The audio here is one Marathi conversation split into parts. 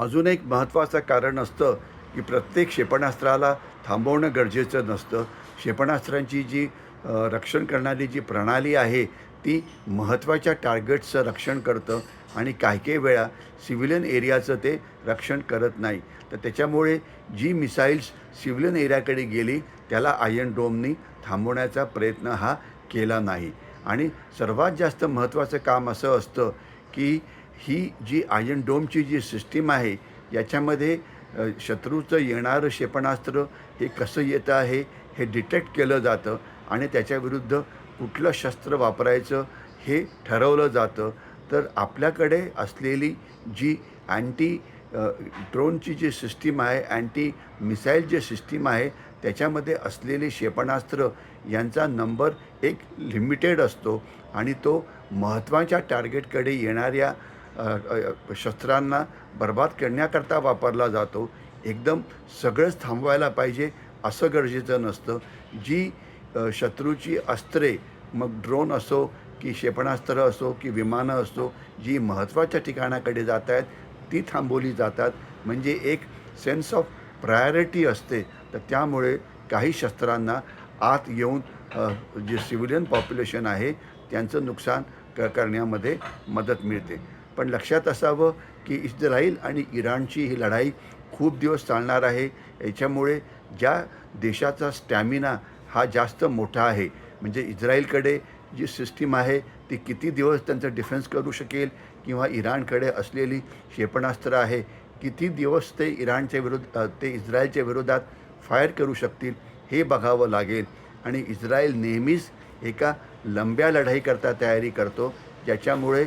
अजून एक महत्त्वाचं कारण असतं की प्रत्येक क्षेपणास्त्राला थांबवणं गरजेचं नसतं. क्षेपणास्त्रांची जी रक्षण करणारी जी प्रणाली आहे ती महत्त्वाच्या टार्गेट्सचं रक्षण करतं आणि काही काही वेळा सिव्हिलियन एरियाचं ते रक्षण करत नाही. तर त्याच्यामुळे जी मिसाईल्स सिव्हिलियन एरियाकडे गेली त्याला आयन डोमनी थांबवण्याचा प्रयत्न हा केला नाही. आणि सर्वात जास्त महत्त्वाचं काम असं असतं की ही जी आयन डोमची जी सिस्टीम आहे याच्यामध्ये शत्रूचं येणारं क्षेपणास्त्र हे कसं येतं आहे हे डिटेक्ट केलं जातं आणि त्याच्याविरुद्ध कुठलं शस्त्र वापरायचं हे ठरवलं जातं. तर आपल्याकडे असलेली जी अँटी ड्रोनची जी सिस्टीम आहे अँटी मिसाईल जी सिस्टीम आहे त्याच्यामध्ये असलेले क्षेपणास्त्र यांचा नंबर एक लिमिटेड असतो आणि तो महत्त्वाच्या टार्गेटकडे येणाऱ्या शस्त्रांना बर्बाद करण्याकरता वापरला जातो. एकदम सगळंच थांबवायला पाहिजे असं गरजेचं नसतं. जी शत्रूची अस्त्रे मग ड्रोन असो की क्षेपणास्त्र असो की विमानं असो जी महत्त्वाच्या ठिकाणाकडे जात आहेत ती थांबवली जातात. म्हणजे एक सेन्स ऑफ प्रायोरिटी असते. तर त्यामुळे काही शस्त्रांना आत येऊन जे सिव्हिलियन पॉप्युलेशन आहे त्यांचं नुकसान क करण्यामध्ये मदत मिळते. पण लक्षात असावं की इस्राईल आणि इराणची ही लढाई खूप दिवस चालणार आहे. याच्यामुळे ज्या देशाचा स्टॅमिना हा जास्त मोठा आहे म्हणजे इस्राईलकडे जी सिस्टीम आहे ती किती दिवस त्यांचं डिफेन्स करू शकेल किंवा इराणकडे असलेली क्षेपणास्त्र आहे किती दिवस ते इराणच्या विरुद्ध ते इस्रायलच्या विरोधात फायर करू शकतील हे बघावं लागेल. आणि इस्रायल नेहमीच एका लंब्या लढाईकरता तयारी करतो ज्याच्यामुळे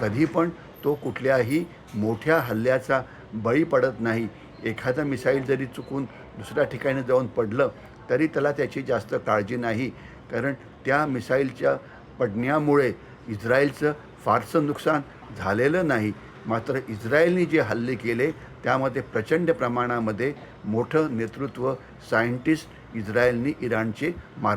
कधी पण तो कुठल्याही मोठ्या हल्ल्याचा बळी पडत नाही. एखादं मिसाईल जरी चुकून दुसऱ्या ठिकाणी जाऊन पडलं तरी त्याला त्याची जास्त काळजी नाही. कारण त्या मिसाईलच्या पडण्यामुळे इस्रायलचं फारसं नुकसान झालेलं नाही. मात्र इस्रायलने जे हल्ले केले त्यामध्ये प्रचंड प्रमाणामध्ये मोठं नेतृत्व सायंटिस्ट इस्रायलनी इराणचे मार